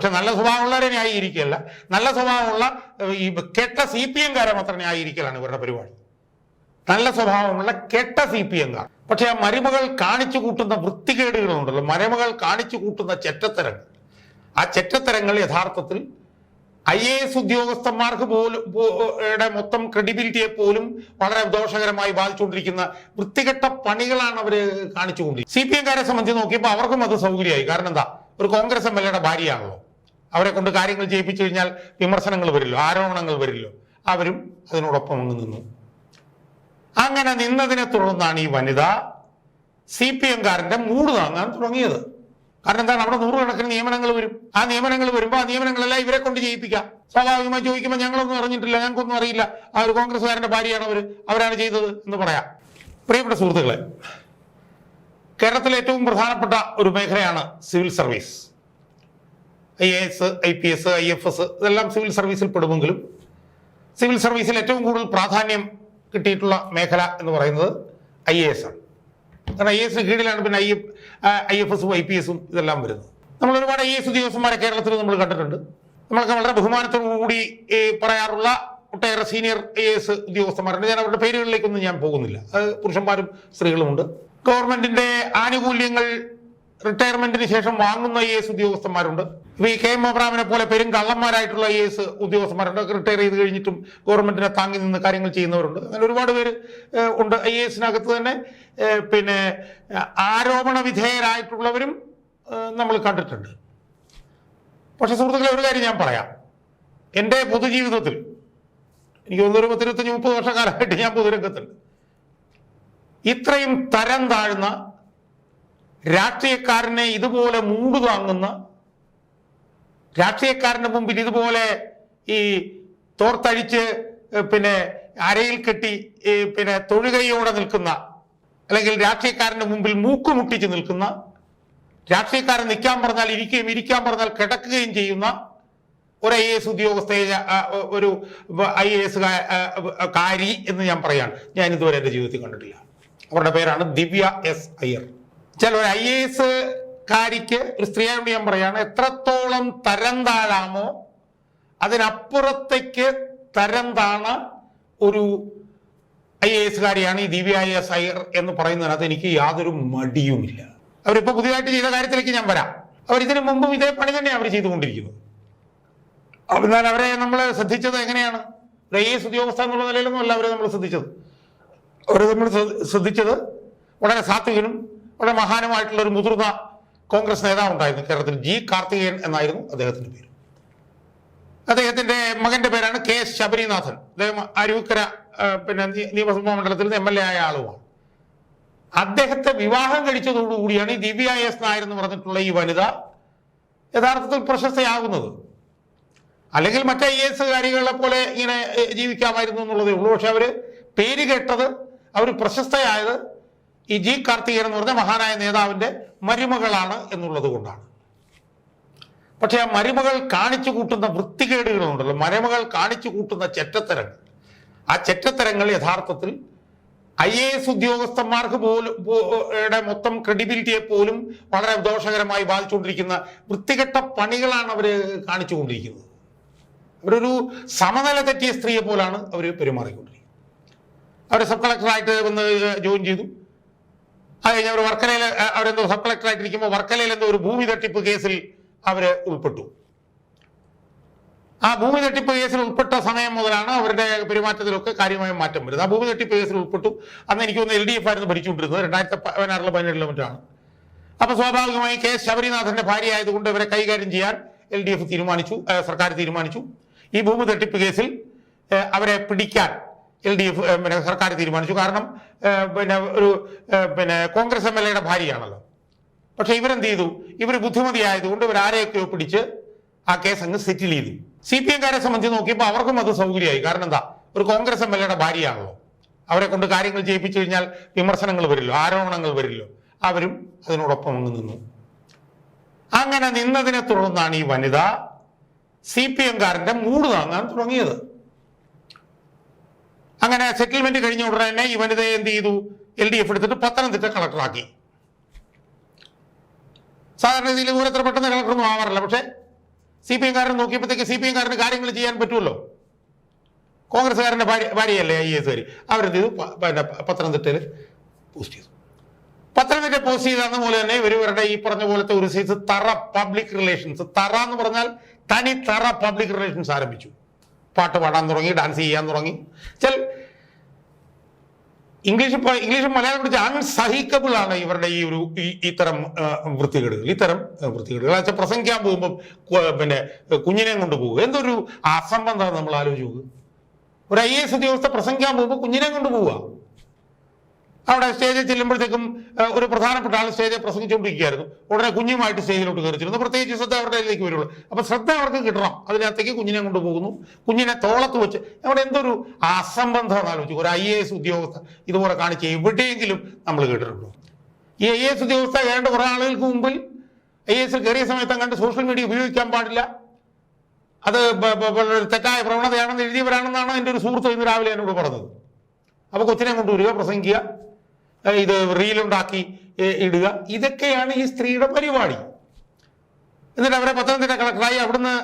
പക്ഷെ നല്ല സ്വഭാവമുള്ളവരെ ന്യായീകരിക്കുകയല്ല. നല്ല സ്വഭാവമുള്ള ഈ കെട്ട സി പി എംകാരെ മാത്രം ന്യായീകരിക്കലാണ് ഇവരുടെ പരിപാടി. നല്ല സ്വഭാവമുള്ള കെട്ട സി പി എംകാർ. പക്ഷെ ആ മരുമകൾ കാണിച്ചു കൂട്ടുന്ന വൃത്തികേടുകളുണ്ടല്ലോ. മരുമകൾ കാണിച്ചു കൂട്ടുന്ന ചെറ്റത്തരങ്ങൾ. ആ ചെറ്റത്തരങ്ങൾ യഥാർത്ഥത്തിൽ ഐ എ എസ് ഉദ്യോഗസ്ഥന്മാർക്ക് പോലും മൊത്തം ക്രെഡിബിലിറ്റിയെ പോലും വളരെ ദോഷകരമായി ബാധിച്ചുകൊണ്ടിരിക്കുന്ന വൃത്തികെട്ട പണികളാണ് അവർ കാണിച്ചുകൊണ്ടിരിക്കുന്നത്. സി പി എംകാരെ സംബന്ധിച്ച് നോക്കിയപ്പോൾ അവർക്കും അത് സൗകര്യമായി. കാരണം എന്താ? ഒരു കോൺഗ്രസ് എം എൽ എയുടെ ഭാര്യയാണല്ലോ. അവരെ കൊണ്ട് കാര്യങ്ങൾ ചെയ്യിപ്പിച്ചു കഴിഞ്ഞാൽ വിമർശനങ്ങൾ വരില്ലോ ആരോപണങ്ങൾ വരില്ലോ. അവരും അതിനോടൊപ്പം അങ്ങ് നിന്നു. അങ്ങനെ നിന്നതിനെ തുടർന്നാണ് ഈ വനിത സി പി എംകാരന്റെ മൂട് താങ്ങാൻ തുടങ്ങിയത്. കാരണം എന്താണ്? അവിടെ നൂറുകണക്കിന് നിയമനങ്ങൾ വരും. ആ നിയമനങ്ങൾ വരുമ്പോൾ ആ നിയമനങ്ങളെല്ലാം ഇവരെ കൊണ്ട് ചെയ്യിപ്പിക്കാം. സ്വാഭാവികമായി ചോദിക്കുമ്പോൾ ഞങ്ങളൊന്നും അറിഞ്ഞിട്ടില്ല ഞങ്ങൾക്കൊന്നും അറിയില്ല. ആ ഒരു കോൺഗ്രസ്സുകാരന്റെ ഭാര്യയാണ് അവർ അവരാണ് ചെയ്തത് എന്ന് പറയാം. പ്രിയപ്പെട്ട സുഹൃത്തുക്കളെ കേരളത്തിലെ ഏറ്റവും പ്രധാനപ്പെട്ട ഒരു മേഖലയാണ് civil service. I A S I P S I F S ഇതെല്ലാം സിവിൽ സർവീസിൽ പെടുമെങ്കിലും സിവിൽ സർവീസിൽ ഏറ്റവും കൂടുതൽ പ്രാധാന്യം കിട്ടിയിട്ടുള്ള മേഖല എന്ന് പറയുന്നത് ഐ എ എസ് ആണ്. കാരണം ഐ എസിന് കീഴിലാണ് പിന്നെ ഐ ഐ എഫ് എസും ഐ പി എസും ഇതെല്ലാം വരുന്നത്. നമ്മൾ ഒരുപാട് ഐ എസ് ഉദ്യോഗസ്ഥന്മാരെ കേരളത്തിൽ നമ്മൾ കണ്ടിട്ടുണ്ട്. നമ്മളൊക്കെ വളരെ ബഹുമാനത്തോടുകൂടി പറയാറുള്ള ഒട്ടേറെ സീനിയർ ഐ എസ് ഉദ്യോഗസ്ഥന്മാരുണ്ട്. ഞാൻ അവരുടെ പേരുകളിലേക്കൊന്നും ഞാൻ പോകുന്നില്ല. അത് പുരുഷന്മാരും സ്ത്രീകളുമുണ്ട് ഗവൺമെന്റിന്റെ ആനുകൂല്യങ്ങൾ റിട്ടയർമെന്റിന് ശേഷം വാങ്ങുന്ന ഐ എസ് ഉദ്യോഗസ്ഥന്മാരുണ്ട്. ഈ കെ എം അബ്രാമിനെ പോലെ പെരും കള്ളന്മാരായിട്ടുള്ള ഐ എസ് ഉദ്യോഗസ്ഥന്മാരുണ്ട്. റിട്ടയർ ചെയ്ത് കഴിഞ്ഞിട്ടും ഗവൺമെന്റിനെ താങ്ങി നിന്ന് കാര്യങ്ങൾ ചെയ്യുന്നവരുണ്ട്. അങ്ങനെ ഒരുപാട് പേര് ഉണ്ട്. ഐ എസിനകത്ത് തന്നെ പിന്നെ ആരോപണ വിധേയരായിട്ടുള്ളവരും നമ്മൾ കണ്ടിട്ടുണ്ട്. പക്ഷെ സുഹൃത്തുക്കളെ ഒരു കാര്യം ഞാൻ പറയാം. എന്റെ പൊതുജീവിതത്തിൽ എനിക്ക് ഒന്നൊരു പത്തിരുപത്തഞ്ച് മുപ്പത് വർഷക്കാലമായിട്ട് ഞാൻ പൊതുരംഗത്തുണ്ട്. ഇത്രയും തരം താഴ്ന്ന രാഷ്ട്രീയക്കാരനെ ഇതുപോലെ മൂട് താങ്ങുന്ന രാഷ്ട്രീയക്കാരന്റെ മുമ്പിൽ ഇതുപോലെ ഈ തോർത്തഴിച്ച് പിന്നെ അരയിൽ കെട്ടി പിന്നെ തൊഴുകയോടെ നിൽക്കുന്ന അല്ലെങ്കിൽ രാഷ്ട്രീയക്കാരന്റെ മുമ്പിൽ മൂക്കുമുട്ടിച്ച് നിൽക്കുന്ന രാഷ്ട്രീയക്കാരൻ നിൽക്കാൻ പറഞ്ഞാൽ ഇരിക്കുകയും ഇരിക്കാൻ പറഞ്ഞാൽ കിടക്കുകയും ചെയ്യുന്ന ഒരു ഐ എസ് ഉദ്യോഗസ്ഥയെ ഒരു ഐ എ എസ് കാരി എന്ന് ഞാൻ പറയാണ്. ഞാൻ ഇതുവരെ എന്റെ ജീവിതത്തിൽ കണ്ടിട്ടില്ല. അവരുടെ പേരാണ് ദിവ്യ എസ് അയ്യർ. ചില ഒരു ഐ എ എസ് കാരിക്ക് സ്ത്രീയോട് ഞാൻ പറയാണ് എത്രത്തോളം തരം താഴാമോ അതിനപ്പുറത്തേക്ക് തരം താണ ഒരു ഐ എ എസ് കാരിയാണ് ഈ ദിവ്യ ഐ എസ് അയ്യർ എന്ന് പറയുന്നതിനകത്ത് എനിക്ക് യാതൊരു മടിയുമില്ല. അവരിപ്പോൾ പുതിയതായിട്ട് ചെയ്ത കാര്യത്തിലേക്ക് ഞാൻ വരാം. അവർ ഇതിനു മുമ്പും ഇതേ പണി തന്നെയാണ് അവർ ചെയ്തുകൊണ്ടിരിക്കുന്നത്. എന്നാൽ അവരെ നമ്മൾ ശ്രദ്ധിച്ചത് എങ്ങനെയാണ്? ഒരു ഐ എസ് ഉദ്യോഗസ്ഥ എന്നുള്ള നിലയിലൊന്നും അല്ല അവരെ നമ്മൾ ശ്രദ്ധിച്ചത്. അവരെ നമ്മൾ ശ്രദ്ധ- ശ്രദ്ധിച്ചത് വളരെ സാത്വികനും വളരെ മഹാനുമായിട്ടുള്ള ഒരു മുതിർന്ന കോൺഗ്രസ് നേതാവുണ്ടായിരുന്നു കേരളത്തിൽ ജി കാർത്തികേയൻ എന്നായിരുന്നു അദ്ദേഹത്തിന്റെ പേര്. അദ്ദേഹത്തിന്റെ മകന്റെ പേരാണ് കെ എസ് ശബരിനാഥൻ. അദ്ദേഹം അരുവിക്കര പിന്നെ നിയമസഭാ മണ്ഡലത്തിൽ എം എൽ എ ആയ ആളുമാണ്. അദ്ദേഹത്തെ വിവാഹം കഴിച്ചതോടുകൂടിയാണ് ഈ ദിവ്യ എസ് നായർ എന്ന് പറഞ്ഞിട്ടുള്ള ഈ വനിത യഥാർത്ഥത്തിൽ പ്രശസ്തയാകുന്നത്. അല്ലെങ്കിൽ മറ്റേ ഐ എസ് കാര്യങ്ങളെ പോലെ ഇങ്ങനെ ജീവിക്കാമായിരുന്നു എന്നുള്ളതേ ഉള്ളൂ. പക്ഷെ അവർ പേര് കേട്ടത് അവർ പ്രശസ്തയായത് ഈ ജി കാർത്തികൻ എന്ന് പറഞ്ഞ മഹാനായ നേതാവിന്റെ മരുമകളാണ് എന്നുള്ളത് കൊണ്ടാണ്. പക്ഷെ ആ മരുമകൾ കാണിച്ചു കൂട്ടുന്ന വൃത്തികേടുകളുണ്ടല്ലോ. മരുമകൾ കാണിച്ചു കൂട്ടുന്ന ചെറ്റത്തരങ്ങൾ. ആ ചെറ്റത്തരങ്ങൾ യഥാർത്ഥത്തിൽ ഐ എ എസ് ഉദ്യോഗസ്ഥന്മാർക്ക് പോലും മൊത്തം ക്രെഡിബിലിറ്റിയെ പോലും വളരെ ദോഷകരമായി ബാധിച്ചുകൊണ്ടിരിക്കുന്ന വൃത്തികെട്ട പണികളാണ് അവർ കാണിച്ചുകൊണ്ടിരിക്കുന്നത് അവരൊരു സമനില തെറ്റിയ സ്ത്രീയെ പോലാണ് അവർ പെരുമാറിക്കൊണ്ടിരിക്കുന്നത്. അവർ സബ് കളക്ടറായിട്ട് വന്ന് ജോയിൻ ചെയ്തു. അത് കഴിഞ്ഞ് അവർ വർക്കലയിൽ അവരെന്തോ സബ് കളക്ടർ ആയിട്ടിരിക്കുമ്പോൾ വർക്കലയിൽ എന്തോ ഒരു ഭൂമി തട്ടിപ്പ് കേസിൽ അവർ ഉൾപ്പെട്ടു. ആ ഭൂമി തട്ടിപ്പ് കേസിൽ ഉൾപ്പെട്ട സമയം മുതലാണ് അവരുടെ പെരുമാറ്റത്തിലൊക്കെ കാര്യമായ മാറ്റം വരുന്നത്. ആ ഭൂമി തട്ടിപ്പ് കേസിൽ ഉൾപ്പെട്ടു. അന്ന് എനിക്ക് തോന്നുന്നു എൽ ഡി എഫ് ആയിരുന്നു ഭരിച്ചുകൊണ്ടിരുന്നത്. രണ്ടായിരത്തി പതിനാറിലെ പതിനേഴിലെ മറ്റാണ്. അപ്പൊ സ്വാഭാവികമായി കെ ശബരിനാഥന്റെ ഭാര്യ ആയതുകൊണ്ട് ഇവരെ കൈകാര്യം ചെയ്യാൻ എൽ ഡി എഫ് തീരുമാനിച്ചു സർക്കാർ തീരുമാനിച്ചു. ഈ ഭൂമി തട്ടിപ്പ് കേസിൽ അവരെ പിടിക്കാൻ എൽ ഡി എഫ് പിന്നെ സർക്കാർ തീരുമാനിച്ചു. കാരണം പിന്നെ ഒരു പിന്നെ കോൺഗ്രസ് എം എൽ എയുടെ ഭാര്യയാണല്ലോ. പക്ഷെ ഇവരെന്ത് ചെയ്തു ഇവർ ബുദ്ധിമതിയായതുകൊണ്ട് ഇവർ ആരെയൊക്കെയോ പിടിച്ച് ആ കേസ് അങ്ങ് സെറ്റിൽ ചെയ്തു. സി പി എംകാരെ സംബന്ധിച്ച് നോക്കിയപ്പോൾ അവർക്കും അത് സൗകര്യമായി. കാരണം എന്താ? ഒരു കോൺഗ്രസ് എം എൽ എയുടെ ഭാര്യയാണല്ലോ. അവരെ കൊണ്ട് കാര്യങ്ങൾ ചെയ്യിപ്പിച്ചു കഴിഞ്ഞാൽ വിമർശനങ്ങൾ വരില്ലോ ആരോപണങ്ങൾ വരില്ലോ. അവരും അതിനോടൊപ്പം അങ്ങ് നിന്നു. അങ്ങനെ നിന്നതിനെ തുടർന്നാണ് ഈ വനിത സി പി എംകാരന്റെ മൂട് താങ്ങാൻ തുടങ്ങിയത്. അങ്ങനെ സെറ്റിൽമെന്റ് കഴിഞ്ഞ ഉടനെ തന്നെ ഈ എന്ത് ചെയ്തു? എൽ ഡി എഫ് എടുത്തിട്ട് പത്തനംതിട്ട കളക്ടറാക്കി സാധാരണ രീതിയിൽ ദൂരത്ര പെട്ടെന്ന് കളക്ടറൊന്നും ആവാറില്ല. പക്ഷേ സി പി എംകാരൻ നോക്കിയപ്പോഴത്തേക്ക് സി പി എംകാരന് കാര്യങ്ങൾ ചെയ്യാൻ പറ്റുമല്ലോ. കോൺഗ്രസ്സുകാരന്റെ ഭാര്യ ഭാര്യയല്ലേ ഐ എസ് കാരി. അവരെന്ത് ചെയ്തു? പത്തനംതിട്ടയിൽ പോസ്റ്റ് ചെയ്തു. പത്തനംതിട്ട പോസ്റ്റ് ചെയ്തതെന്ന പോലെ തന്നെ ഇവർ ഇവരുടെ ഈ പറഞ്ഞ പോലത്തെ ഒരു സൈസ് തറ പബ്ലിക് റിലേഷൻസ് തറ എന്ന് പറഞ്ഞാൽ തനി തറ പബ്ലിക് റിലേഷൻസ് ആരംഭിച്ചു. പാട്ട് പാടാൻ തുടങ്ങി ഡാൻസ് ചെയ്യാൻ തുടങ്ങി. ചില ഇംഗ്ലീഷ് ഇംഗ്ലീഷ് മലയാളം പഠിച്ച അൺസഹിക്കബിൾ ആണ് ഇവരുടെ ഈ ഒരു ഇത്തരം വൃത്തികേടുകൾ. ഇത്തരം വൃത്തികേടുകൾ. വെച്ചാൽ പ്രസംഗിക്കാൻ പോകുമ്പോൾ പിന്നെ കുഞ്ഞിനെ കൊണ്ട് പോകുക എന്തൊരു അസംബന്ധം നമ്മൾ ആലോചിക്കുക ഒരു ഐ എസ് ഉദ്യോഗസ്ഥ പ്രസംഗിക്കാൻ പോകുമ്പോൾ കുഞ്ഞിനെ കൊണ്ട് പോവുക. അവിടെ സ്റ്റേജിൽ ചെല്ലുമ്പോഴത്തേക്കും ഒരു പ്രധാനപ്പെട്ട ആൾ സ്റ്റേജിൽ പ്രസംഗിച്ചുകൊണ്ടിരിക്കുകയായിരുന്നു. ഉടനെ കുഞ്ഞുമായിട്ട് സ്റ്റേജിലോട്ട് കയറിച്ചിരുന്നു പ്രത്യേകിച്ച് ശ്രദ്ധ അവരുടെ ഇതിലേക്ക് വരുള്ളൂ. അപ്പൊ ശ്രദ്ധ അവർക്ക് കിട്ടണം. അതിനകത്തേക്ക് കുഞ്ഞിനെ കൊണ്ടുപോകുന്നു കുഞ്ഞിനെ തോളത്ത് വെച്ച് അവിടെ എന്തൊരു അസംബന്ധം ആലോചിച്ചു. ഒരു ഐ എ എസ് ഉദ്യോഗസ്ഥ ഇതുപോലെ കാണിച്ച് എവിടെയെങ്കിലും നമ്മൾ കേട്ടിട്ടുണ്ടോ? ഈ ഐ എ എസ് ഉദ്യോഗസ്ഥ ഏതാണ്ട് കുറെ ആളുകൾക്ക് മുമ്പിൽ ഐ എ കയറിയ സമയത്ത് കണ്ട് സോഷ്യൽ മീഡിയ ഉപയോഗിക്കാൻ പാടില്ല. അത് തെറ്റായ പ്രവണതയാണെന്ന് എഴുതിയവരാണെന്നാണ് എന്റെ ഒരു സുഹൃത്ത് ഇന്ന് രാവിലെ എന്നോട് പറഞ്ഞത്. അപ്പോൾ കൊച്ചിനെ കൊണ്ടുവരിക പ്രസംഗിക്കുക. ഇത് റീലുണ്ടാക്കി ഇടുക. ഇതൊക്കെയാണ് ഈ സ്ത്രീയുടെ പരിപാടി. എന്നിട്ട് അവരെ പത്തനംതിട്ട കളക്ടറായി അവിടുന്ന്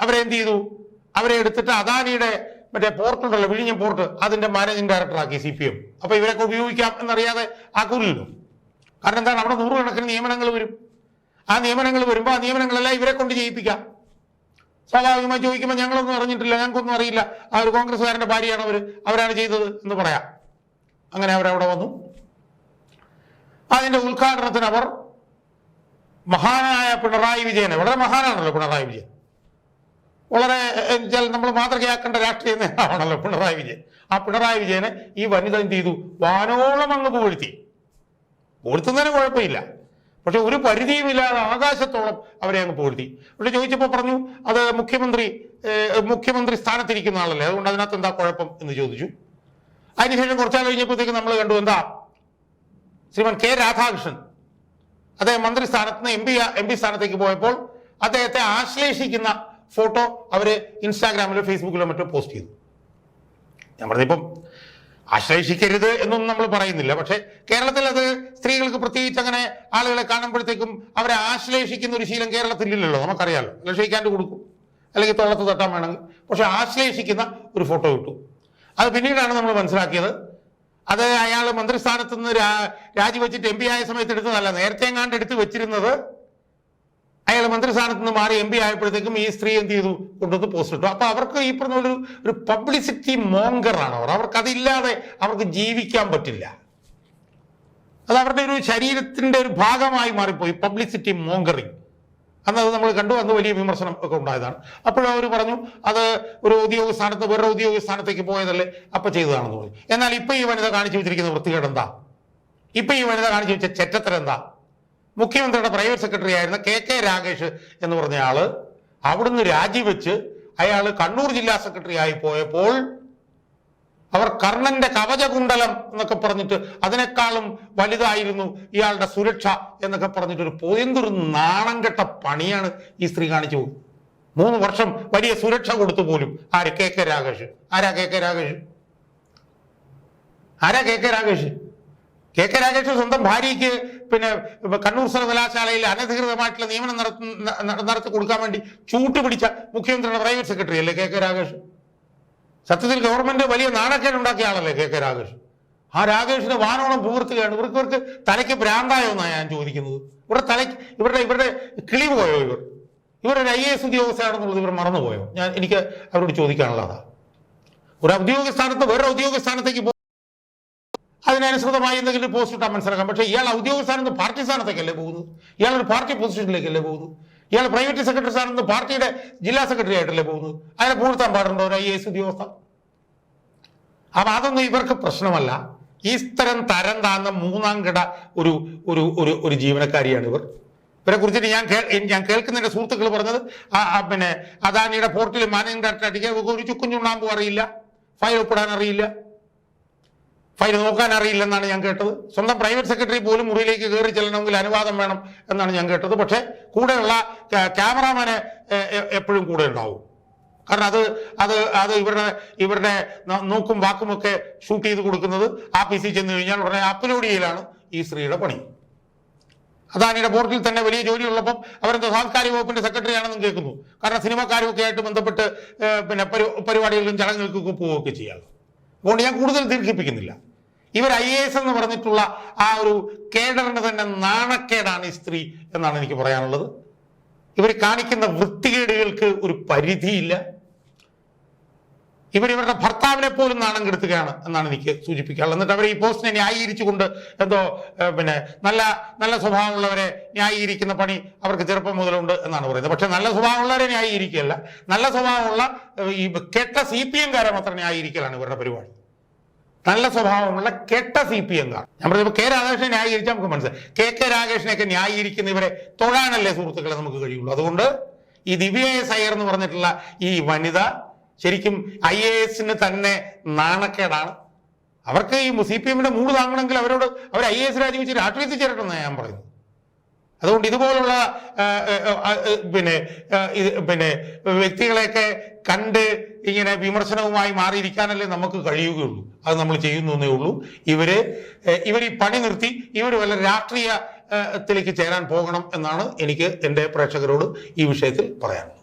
അവരെ എന്ത് ചെയ്തു? അവരെ എടുത്തിട്ട് അദാനിയുടെ മറ്റേ പോർട്ട് ഉണ്ടല്ലോ വിഴിഞ്ഞം പോർട്ട് അതിന്റെ മാനേജിംഗ് ഡയറക്ടറാക്കി സി പി എം അപ്പൊ ഇവരൊക്കെ ഉപയോഗിക്കാം എന്നറിയാതെ ആക്കൂലല്ലോ. കാരണം എന്താണ്? അവിടെ നൂറുകണക്കിന് നിയമനങ്ങൾ വരും. ആ നിയമനങ്ങൾ വരുമ്പോൾ ആ നിയമനങ്ങളെല്ലാം ഇവരെ കൊണ്ട് ചെയ്യിപ്പിക്കാം സ്വാഭാവികമായി ചോദിക്കുമ്പോൾ ഞങ്ങളൊന്നും അറിഞ്ഞിട്ടില്ല ഞങ്ങൾക്കൊന്നും അറിയില്ല. ആ ഒരു കോൺഗ്രസ്സുകാരന്റെ ഭാര്യയാണ് അവർ അവരാണ് ചെയ്തത് എന്ന് പറയാം. അങ്ങനെ അവരവിടെ വന്നു. അതിന്റെ ഉദ്ഘാടനത്തിന് അവർ മഹാനായ പിണറായി വിജയനെ വളരെ മഹാനാണല്ലോ പിണറായി വിജയൻ. വളരെ എന്നുവെച്ചാൽ നമ്മൾ മാതൃകയാക്കേണ്ട രാഷ്ട്രീയ നേതാവാണല്ലോ പിണറായി വിജയൻ. ആ പിണറായി വിജയനെ ഈ വനിത എന്ത് ചെയ്തു വാനോളം അങ്ങ് പുകഴ്ത്തി. പുകഴ്ത്തുന്നതിന് കുഴപ്പമില്ല. പക്ഷെ ഒരു പരിധിയുമില്ലാതെ ആകാശത്തോളം അവരെ അങ്ങ് പുകഴ്ത്തി. പക്ഷെ ചോദിച്ചപ്പോൾ പറഞ്ഞു അത് മുഖ്യമന്ത്രി മുഖ്യമന്ത്രി സ്ഥാനത്തിരിക്കുന്ന ആളല്ലേ അതുകൊണ്ട് അതിനകത്ത് എന്താ കുഴപ്പം എന്ന് ചോദിച്ചു. അതിനുശേഷം കുറച്ചാൽ കഴിഞ്ഞപ്പോഴത്തേക്ക് നമ്മൾ കണ്ടു എന്താ ശ്രീമാൻ കെ രാധാകൃഷ്ണൻ. അദ്ദേഹം മന്ത്രി സ്ഥാനത്ത് നിന്ന് എം പി എം പി സ്ഥാനത്തേക്ക് പോയപ്പോൾ അദ്ദേഹത്തെ ആശ്ലേഷിക്കുന്ന ഫോട്ടോ അവർ ഇൻസ്റ്റാഗ്രാമിലോ ഫേസ്ബുക്കിലോ മറ്റോ പോസ്റ്റ് ചെയ്തു. ഞാൻ പറഞ്ഞിപ്പം ആശ്ലേഷിക്കരുത് എന്നൊന്നും നമ്മൾ പറയുന്നില്ല. പക്ഷെ കേരളത്തിൽ അത് സ്ത്രീകൾക്ക് പ്രത്യേകിച്ച് അങ്ങനെ ആളുകളെ കാണുമ്പോഴത്തേക്കും അവരെ ആശ്ലേഷിക്കുന്ന ഒരു ശീലം കേരളത്തിലില്ലല്ലോ. നമുക്കറിയാലോ. ലക്ഷിക്കാണ്ട് കൊടുക്കും. അല്ലെങ്കിൽ തൊള്ളത്ത് തട്ടാൻ വേണമെങ്കിൽ. പക്ഷെ ആശ്ലേഷിക്കുന്ന ഒരു ഫോട്ടോ കിട്ടും അത് പിന്നീടാണ് നമ്മൾ മനസ്സിലാക്കിയത് അത് അയാൾ മന്ത്രിസ്ഥാനത്ത് നിന്ന് രാജിവെച്ചിട്ട് എം പി ആയ സമയത്ത് എടുത്തതല്ല. നേരത്തെ എങ്ങാണ്ട് എടുത്ത് വെച്ചിരുന്നത് അയാൾ മന്ത്രിസ്ഥാനത്ത് നിന്ന് മാറി എം പി ആയപ്പോഴത്തേക്കും ഈ സ്ത്രീ എന്ത് ചെയ്തു? കൊണ്ടുവന്ന് പോസ്റ്റ് ഇട്ടു. അപ്പൊ അവർക്ക് ഈ പറഞ്ഞ ഒരു ഒരു പബ്ലിസിറ്റി മോങ്കറാണ് അവർ. അവർക്ക് അതില്ലാതെ അവർക്ക് ജീവിക്കാൻ പറ്റില്ല. അത് അവരുടെ ഒരു ശരീരത്തിന്റെ ഒരു ഭാഗമായി മാറിപ്പോയി പബ്ലിസിറ്റി മോങ്കറിങ് അന്ന് അത് നമ്മൾ കണ്ടു. അന്ന് വലിയ വിമർശനം ഒക്കെ ഉണ്ടായതാണ്. അപ്പോഴും അവർ പറഞ്ഞു അത് ഒരു ഔദ്യോഗിക സ്ഥാനത്ത് വേറെ ഔദ്യോഗിക സ്ഥാനത്തേക്ക് പോയതല്ലേ? അപ്പൊ ചെയ്തതാണെന്ന് പറഞ്ഞു. എന്നാൽ ഇപ്പൊ ഈ വനിത കാണിച്ചു വെച്ചിരിക്കുന്ന വൃത്തികേട് എന്താ? ഇപ്പൊ ഈ വനിത കാണിച്ചു വെച്ച ചെറ്റത്തരം എന്താ? മുഖ്യമന്ത്രിയുടെ പ്രൈവറ്റ് സെക്രട്ടറി ആയിരുന്ന കെ കെ രാകേഷ് എന്ന് പറഞ്ഞ ആൾ അവിടുന്ന് രാജിവെച്ച് അയാൾ കണ്ണൂർ ജില്ലാ സെക്രട്ടറി ആയി പോയപ്പോൾ അവർ കർണന്റെ കവചകുണ്ടലം എന്നൊക്കെ പറഞ്ഞിട്ട് അതിനേക്കാളും വലുതായിരുന്നു ഇയാളുടെ സുരക്ഷ എന്നൊക്കെ പറഞ്ഞിട്ട് ഒരു പോയിന്തൊരു നാണം കെട്ട പണിയാണ് ഈ സ്ത്രീ കാണിച്ചു പോകും മൂന്ന് വർഷം വലിയ സുരക്ഷ കൊടുത്തു പോലും. ആര്? കെ കെ രാഗേഷ് ആരാ കെ കെ രാഗേഷ് ആരാ K K Ragesh K K Rakesh സ്വന്തം ഭാര്യയ്ക്ക് പിന്നെ കണ്ണൂർ സർവകലാശാലയിൽ അനധികൃതമായിട്ടുള്ള നിയമനം നടത്തി നടത്തി കൊടുക്കാൻ വേണ്ടി ചൂട്ടുപിടിച്ച മുഖ്യമന്ത്രിയുടെ പ്രൈവറ്റ് സെക്രട്ടറി അല്ലേ കെ കെ രാഗേഷ് സത്യത്തിൽ ഗവൺമെന്റ് വലിയ നാണക്കേട് ഉണ്ടാക്കിയ ആളല്ലേ കെ കെ രാകേഷ്? ആ രാകേഷിന് വാനോളം പൂർത്തുകയാണ് ഇവർക്ക് ഇവർക്ക് തലയ്ക്ക് ഭ്രാന്തായോ എന്നാണ് ഞാൻ ചോദിക്കുന്നത്? ഇവരുടെ തലയ്ക്ക് ഇവരുടെ ഇവരുടെ കിളിവ് പോയോ ഇവർ? ഇവരൊരു ഐ എ എസ് ഉദ്യോഗസ്ഥരാണെന്നുള്ളത് ഇവർ മറന്നുപോയോ? ഞാൻ എനിക്ക് അവരോട് ചോദിക്കാനുള്ളതാ ഒരു ഔദ്യോഗിക സ്ഥാനത്ത് വേറെ ഔദ്യോഗിക സ്ഥാനത്തേക്ക് അതിനനുസൃതമായി എന്തെങ്കിലും പോസ്റ്റ് ഇട്ടാൽ മനസ്സിലാക്കാം. പക്ഷേ ഇയാൾ ഔദ്യോഗിക സ്ഥാനത്ത് പാർട്ടി സ്ഥാനത്തേക്കല്ലേ പോകുന്നത്? ഇയാൾ ഒരു പാർട്ടി പൊസിഷനിലേക്കല്ലേ പോകുന്നത്? ഇയാൾ പ്രൈവറ്റ് സെക്രട്ടറി സ്ഥാനത്ത് പാർട്ടിയുടെ ജില്ലാ സെക്രട്ടറി ആയിട്ടല്ലേ പോകുന്നത്? അയാളെ പൂർത്താൻ പാടുണ്ടോ ഒരു ഐ എസ് ഉദ്യോഗസ്ഥ അപ്പൊ അതൊന്നും ഇവർക്ക് പ്രശ്നമല്ല. ഈ തരം തരം താന്ന മൂന്നാം കിട ഒരു ഒരു ഒരു ഒരു ജീവനക്കാരിയാണ് ഇവർ. ഇവരെ കുറിച്ചിട്ട് ഞാൻ ഞാൻ കേൾക്കുന്നതിന്റെ സുഹൃത്തുക്കൾ പറഞ്ഞത് പിന്നെ അദാനിയുടെ പോർട്ടിൽ മാനേജിംഗ് ഡയറക്ടർ അടിക്കാൻ ഒരു ചുക്കും അറിയില്ല. ഫയൽ ഒപ്പിടാൻ അറിയില്ല. ഫയൽ നോക്കാൻ അറിയില്ലെന്നാണ് ഞാൻ കേട്ടത്. സ്വന്തം പ്രൈവറ്റ് സെക്രട്ടറി പോലും മുറിയിലേക്ക് കയറി ചെല്ലണമെങ്കിൽ അനുവാദം വേണം എന്നാണ് ഞാൻ കേട്ടത്. പക്ഷേ കൂടെയുള്ള ക്യാ- ക്യാമറാമാന് എപ്പോഴും കൂടെ ഉണ്ടാവും. കാരണം അത് അത് അത് ഇവരുടെ ഇവരുടെ നോക്കും വാക്കുമൊക്കെ ഷൂട്ട് ചെയ്ത് കൊടുക്കുന്നത് ആ പി സി ചെന്ന് കഴിഞ്ഞാൽ ഉടനെ അപ്ലോഡ് ചെയ്യലാണ് ഈ സ്ത്രീയുടെ പണി. അദാനിയുടെ ബോർഡിൽ തന്നെ വലിയ ജോലിയുള്ളപ്പം അവരെന്തോ സാംസ്കാരിക വകുപ്പിന്റെ സെക്രട്ടറി ആണെന്നും കേൾക്കുന്നു. കാരണം സിനിമക്കാരുമൊക്കെ ആയിട്ട് ബന്ധപ്പെട്ട് പിന്നെ പരി- പരിപാടികളിലും ചടങ്ങുകൾക്കൊക്കെ പോവുകയൊക്കെ ചെയ്യാറ് അതുകൊണ്ട് ഞാൻ കൂടുതൽ ദീർഘിപ്പിക്കുന്നില്ല. ഇവർ ഐ എ എസ് എന്ന് പറഞ്ഞിട്ടുള്ള ആ ഒരു കേഡറിന് തന്നെ നാണക്കേടാണ് ഈ സ്ത്രീ എന്നാണ് എനിക്ക് പറയാനുള്ളത്. ഇവർ കാണിക്കുന്ന വൃത്തികേടുകൾക്ക് ഒരു പരിധിയില്ല. ഇവർ ഇവരുടെ ഭർത്താവിനെ പോലും നാണം കെടുത്തുകയാണ് എന്നാണ് എനിക്ക് സൂചിപ്പിക്കാനുള്ളത്. എന്നിട്ട് അവരെ ഈ പോസ്റ്റിനെ ന്യായീകരിച്ചുകൊണ്ട് എന്തോ പിന്നെ നല്ല നല്ല സ്വഭാവമുള്ളവരെ ന്യായീകരിക്കുന്ന പണി അവർക്ക് ചെറുപ്പം മുതലുണ്ട് എന്നാണ് പറയുന്നത്. പക്ഷെ നല്ല സ്വഭാവമുള്ളവരെ ന്യായീകരിക്കുകയല്ല. നല്ല സ്വഭാവമുള്ള ഈ കെട്ട സി പി എംകാരെ മാത്രം ന്യായീകരിക്കലാണ് ഇവരുടെ പരിപാടി. നല്ല സ്വഭാവമുള്ള കെട്ട സി പി എംകാർ ഞാൻ പറഞ്ഞപ്പോൾ കെ രാധാകൃഷ്ണനെ ന്യായീകരിച്ചാൽ നമുക്ക് മനസ്സിലായി. കെ കെ രാകേഷിനെയൊക്കെ ന്യായീകരിക്കുന്ന ഇവരെ തൊഴാനല്ലേ സുഹൃത്തുക്കളെ നമുക്ക് കഴിയുള്ളൂ. അതുകൊണ്ട് ഈ ദിവ്യ എസ് അയ്യർ എന്ന് പറഞ്ഞിട്ടുള്ള ഈ വനിത ശരിക്കും ഐ എ എസിന് തന്നെ നാണക്കേടാണ്. അവർക്ക് ഈ സി പി എമ്മിന്റെ മൂട് താങ്ങണമെങ്കിൽ അവരോട് അവർ ഐ എ എസ് രാജിവെച്ച് രാഷ്ട്രീയത്തിൽ ചേരട്ടെന്നാണ് ഞാൻ പറയുന്നു അതുകൊണ്ട് ഇതുപോലുള്ള പിന്നെ പിന്നെ വ്യക്തികളെയൊക്കെ കണ്ട് ഇങ്ങനെ വിമർശനവുമായി മാറിയിരിക്കാനല്ലേ നമുക്ക് കഴിയുകയുള്ളൂ. അത് നമ്മൾ ചെയ്യുന്നേ ഉള്ളൂ. ഇവർ ഇവർ ഈ പണി നിർത്തി ഇവർ വല്ല രാഷ്ട്രീയത്തിലേക്ക് ചേരാൻ പോകണം എന്നാണ് എനിക്ക് എന്റെ പ്രേക്ഷകരോട് ഈ വിഷയത്തിൽ പറയാനുള്ളത്.